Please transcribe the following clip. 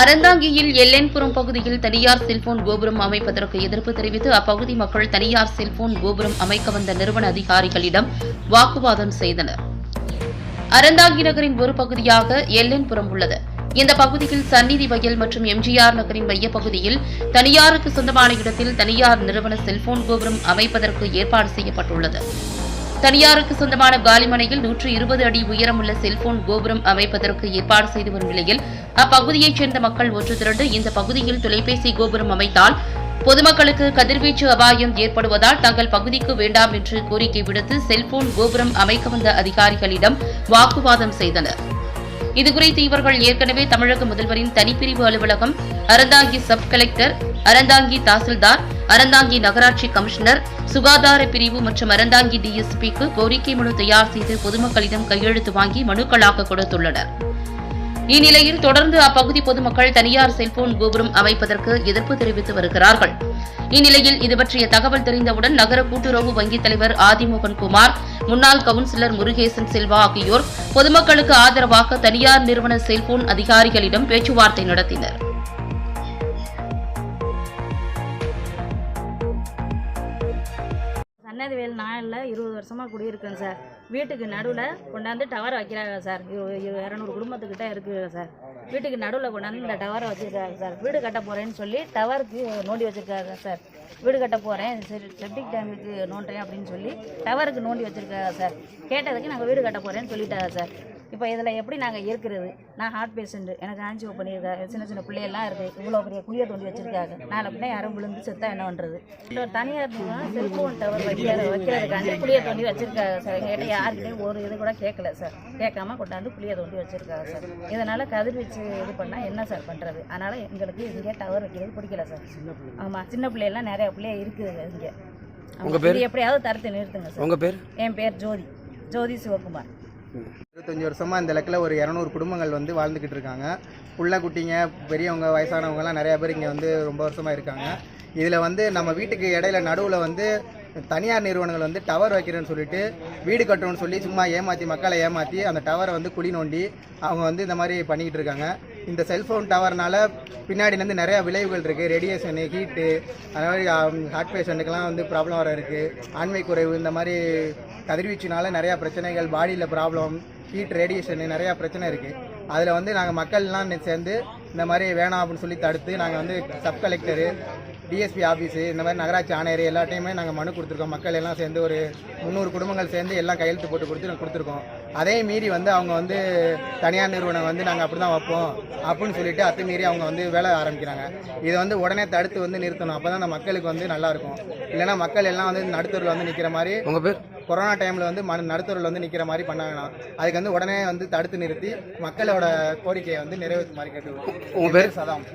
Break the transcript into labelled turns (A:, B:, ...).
A: அறந்தாங்கியில் எல்லைன்புரம் பகுதியில் தனியார் செல்போன் கோபுரம் அமைப்பதற்கு எதிர்ப்பு தெரிவித்து அப்பகுதி மக்கள் தனியார் செல்போன் கோபுரம் அமைக்க வந்த நிறுவன அதிகாரிகளிடம் வாக்குவாதம் செய்தனர். அறந்தாங்கி நகரின் ஒரு பகுதியாக எல்லைன்புரம் உள்ளது. இந்த பகுதியில் சந்நிதி வயல் மற்றும் எம்ஜிஆர் நகரின் மையப்பகுதியில் தனியாருக்கு சொந்தமான இடத்தில் தனியார் நிறுவன செல்போன் கோபுரம் அமைப்பதற்கு ஏற்பாடு செய்யப்பட்டுள்ளது. தனியாருக்கு சொந்தமான காலிமனையில் நூற்று இருபது அடி உயரமுள்ள செல்போன் கோபுரம் அமைப்பதற்கு ஏற்பாடு செய்து வரும் நிலையில் அப்பகுதியைச் சேர்ந்த மக்கள் ஒன்று திரண்டு இந்த பகுதியில் தொலைபேசி கோபுரம் அமைத்தால் பொதுமக்களுக்கு கதிர்வீச்சு அபாயம் ஏற்படுவதால் தங்கள் பகுதிக்கு வேண்டாம் என்று கோரிக்கை விடுத்து செல்போன் கோபுரம் அமைக்க வந்த அதிகாரிகளிடம் வாக்குவாதம் செய்தனர். இதுகுறித்து இவர்கள் ஏற்கனவே தமிழக முதல்வரின் தனிப்பிரிவு அலுவலகம் அறந்தாங்கி சப் கலெக்டர் அறந்தாங்கி தாசில்தார் அறந்தாங்கி நகராட்சி கமிஷனர் சுகாதார பிரிவு மற்றும் அறந்தாங்கி டிஎஸ்பிக்கு கோரிக்கை மனு தயார் செய்து பொதுமக்களிடம் கையெழுத்து வாங்கி மனுக்களாக கொடுத்துள்ளனர். இந்நிலையில் தொடர்ந்து அப்பகுதி பொதுமக்கள் தனியார் செல்போன் கோபுரம் அமைப்பதற்கு எதிர்ப்பு தெரிவித்து வருகிறார்கள். இந்நிலையில் இது பற்றிய தகவல் தெரிந்தவுடன் நகர கூட்டுறவு வங்கித் தலைவர் ஆதிமோகன் குமார் முன்னாள் கவுன்சிலர் முருகேசன் செல்வா ஆகியோர் பொதுமக்களுக்கு ஆதரவாக தனியார் நிறுவன செல்போன் அதிகாரிகளிடம் பேச்சுவார்த்தை நடத்தினர்.
B: சன்னதிவேல் நாளில் இருபது வருஷமாக குடியிருக்கேன் சார். வீட்டுக்கு நடுவில் கொண்டாந்து டவர் வைக்கிறாங்க சார். இரநூறு குடும்பத்துக்கிட்ட இருக்குது சார். வீட்டுக்கு நடுவில் கொண்டாந்து இந்த டவரை வச்சுருக்காங்க சார். வீடு கட்ட போகிறேன்னு சொல்லி டவருக்கு நோண்டி வச்சுருக்காங்க சார். வீடு கட்ட போகிறேன் சரி செப்டிக் டேமுக்கு நோண்டுறேன் அப்படின்னு சொல்லி டவருக்கு நோண்டி வச்சுருக்காங்க சார். கேட்டதுக்கு நாங்கள் வீடு கட்ட போகிறேன்னு சொல்லிட்டாங்க சார். இப்போ இதில் எப்படி நாங்கள் இருக்கிறது? நான் ஹார்ட் பேஷண்ட்டு எனக்கு ஆன்ஜிஓ பண்ணியிருக்காங்க சின்ன சின்ன பிள்ளையெல்லாம் இருக்குது இவ்வளோ பெரிய குழியை தோண்டி வச்சுருக்காங்க. நாளை பின்ன யாரும் விழுந்து செத்தா என்ன பண்ணுறது இந்த தனியார் நிறுவனம் செல்ஃபோன் டவர் வைக்கிற வைக்கிறதுக்காண்டி குழியை தோண்டி வச்சுருக்காங்க சார் எங்கள்கிட்ட யாருக்கிட்டையும் ஒரு இது கூட கேட்கல சார் கேட்காம கொண்டாந்து குழியை தோண்டி வச்சுருக்காங்க சார் இதனால் கதிர்வீச்சு இது பண்ணால் என்ன சார் பண்ணுறது அதனால் எங்களுக்கு இங்கே டவர் வைக்கிறது பிடிக்கல சார் ஆமாம் சின்ன பிள்ளையெல்லாம் நிறைய பிள்ளைய இருக்குது இங்கே.
C: உங்க பேர்?
B: எப்படியாவது தடுத்து நிறுத்துங்க சார்
C: உங்க பேர்?
B: என் பேர் ஜோதி. ஜோதி சிவகுமார்.
D: இருபத்தஞ்சி வருஷமாக இந்த இலக்கில் ஒரு இரநூறு குடும்பங்கள் வந்து வாழ்ந்துக்கிட்டு இருக்காங்க. புள்ள குட்டிங்க பெரியவங்க வயசானவங்கலாம் நிறையா பேர் இங்கே வந்து ரொம்ப வருஷமாக இருக்காங்க. இதில் வந்து நம்ம வீட்டுக்கு இடையில நடுவில் வந்து தனியார் நிறுவனங்கள் வந்து டவர் வைக்கிறேன்னு சொல்லிட்டு வீடு கட்டணும்னு சொல்லி சும்மா ஏமாற்றி மக்களை ஏமாற்றி அந்த டவரை வந்து குழி நோண்டி அவங்க வந்து இந்த மாதிரி பண்ணிக்கிட்டு இருக்காங்க. இந்த செல்ஃபோன் டவர்னால பின்னாடிலேருந்து நிறையா விளைவுகள் இருக்குது ரேடியேஷனு ஹீட்டு அந்த மாதிரி ஹார்ட் பேஷண்ட்டுக்கெல்லாம் வந்து ப்ராப்ளம் வர இருக்குது ஆண்மை குறைவு இந்த மாதிரி கதிர்வீச்சுனால நிறையா பிரச்சனைகள் பாடியில் ப்ராப்ளம் ஹீட் ரேடியேஷனு நிறையா பிரச்சனை இருக்குது அதில் வந்து நாங்கள் மக்கள்லாம் சேர்ந்து இந்த மாதிரி வேணாம் அப்படின்னு சொல்லி தடுத்து நாங்கள் வந்து சப் கலெக்டரு டிஎஸ்பி ஆஃபீஸு இந்த மாதிரி நகராட்சி ஆணையர் எல்லாத்தையுமே நாங்கள் மனு கொடுத்துருக்கோம். மக்கள் எல்லாம் சேர்ந்து ஒரு முந்நூறு குடும்பங்கள் சேர்ந்து எல்லாம் கையெழுத்து போட்டு கொடுத்து நாங்கள் கொடுத்துருக்கோம். அதே மீறி வந்து அவங்க வந்து தனியார் நிறுவனம் வந்து நாங்கள் அப்படி தான் வைப்போம் அப்படின்னு சொல்லிட்டு அத்துமீறி அவங்க வந்து வேலை ஆரம்பிக்கிறாங்க. இதை வந்து உடனே தடுத்து வந்து நிறுத்தணும். அப்போ தான் அந்த மக்களுக்கு வந்து நல்லாயிருக்கும் இல்லைன்னா மக்கள் எல்லாம் வந்து நடுத்தரில் வந்து நிற்கிற மாதிரி
C: உங்கள் பேர்?
D: கொரோனா டைமில் வந்து மன நடுத்தூரில் வந்து நிற்கிற மாதிரி பண்ணாங்கன்னா அதுக்கு வந்து உடனே வந்து தடுத்து நிறுத்தி மக்களோட கோரிக்கையை வந்து நிறைவேற்றுமாறு கேட்டு
C: உங்க பேர்?
D: சதாம்